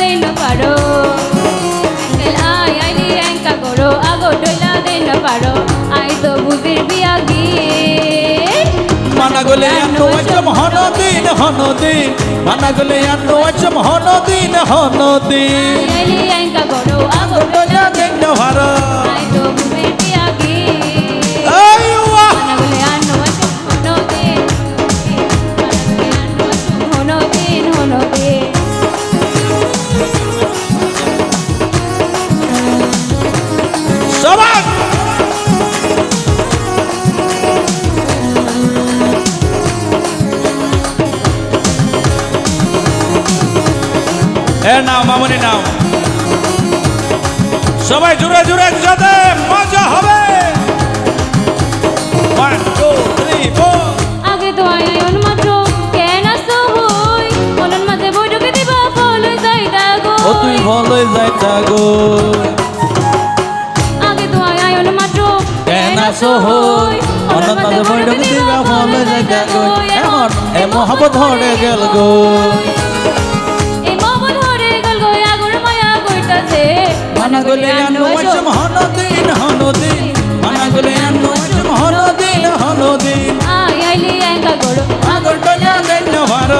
দেই না পারো। আঙ্কেল আই আইলি এঙ্কা করো। আগো ডইলা দেই না পারো। আই তো বুবির বিয়া গিয়ে। মানা গলে আনো আচম হন দিন হন দিন মানা গলে আনো আচম হন দিন হন দিন আইলি এঙ্কা করো। আগো ডয়া এ নাও মামনি নাও সবাই জুড়ে জুড়ে একসাথে মজা হবে। ওয়ান টু থ্রি ফোর আগে তো আই আয়ন মাত্র কেন আসো হই? মনন মাঝে বৈঠকে দিবা ফল যাই দাগো ও তুই ভালোই যাইতা গো। আগে তো আই আয়ন মাত্র কেন আসো হই? অনন্ত বৈঠক দিবা ভালো যাইতা গো। এমন এ মহব্বত হড়ে গেল গো। মানা গলে আনো আচম হন দিন হন দিন মানা গলে আনো আচম হন দিন হন দিন আইলি এঙ্কা করো আগর ডয়া দেন ভার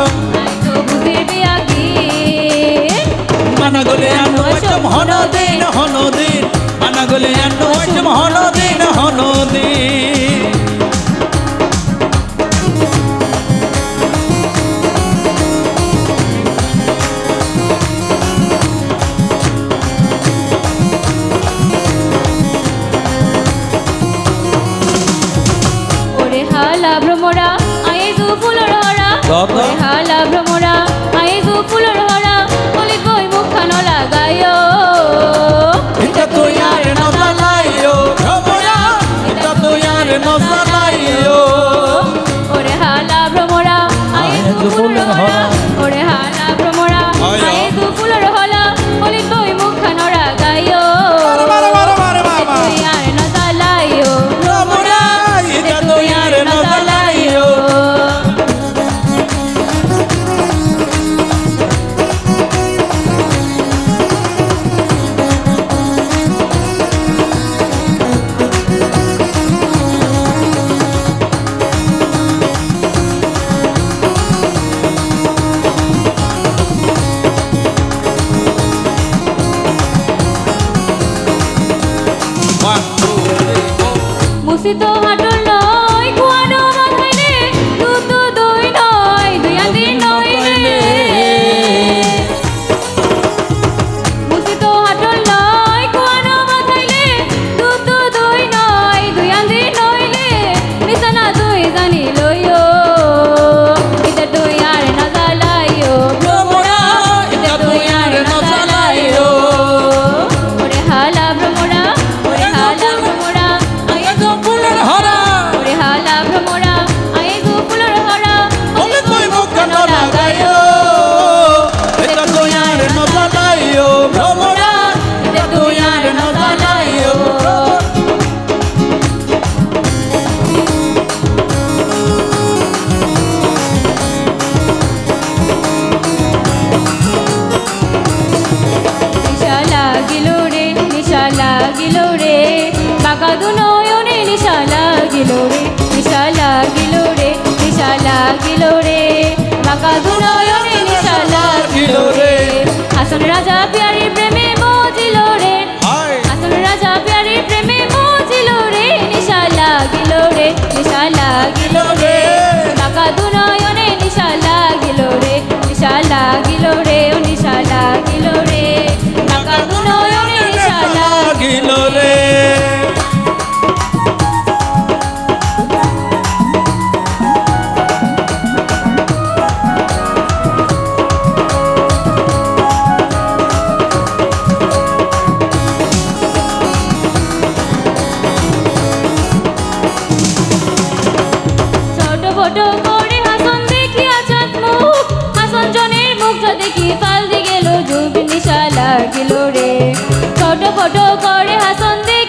মানা গলে আনো আচম হন দিন হন দিন মানা গলে আনো আচম হন দিন হন দিন হালা ভ্রমরা আইজু ফুলর হরা হালা ভ্রমরা আইজু ফুলর হরা বলি কই মুখখান লাগায়ো এটা তো ইয়ার নজালাইও ভ্রমরা এটা তো ইয়ার নজালাইও ওরে হালা ভ্রমরা আইজু ফুলর হরা ওরে হালা ভ্রমরা আয়। আইজু মুসিত হাটল লাগিল রে। বাঁকা নিশা লাগিল রে। হাসন রাজা পিয়ারির প্রেমে মজিল রে। হাসন রাজা পিয়ারির প্রেমে মজিল রে। নিশা লাগিল রে নিশা লাগিল রে। ছোট করে হাসন দেখি আচাত মুখ। হাসন জনের মুখটা দেখি পাল্টে গেল লাগিল রে। ছোট ছোট করে হাসন দেখি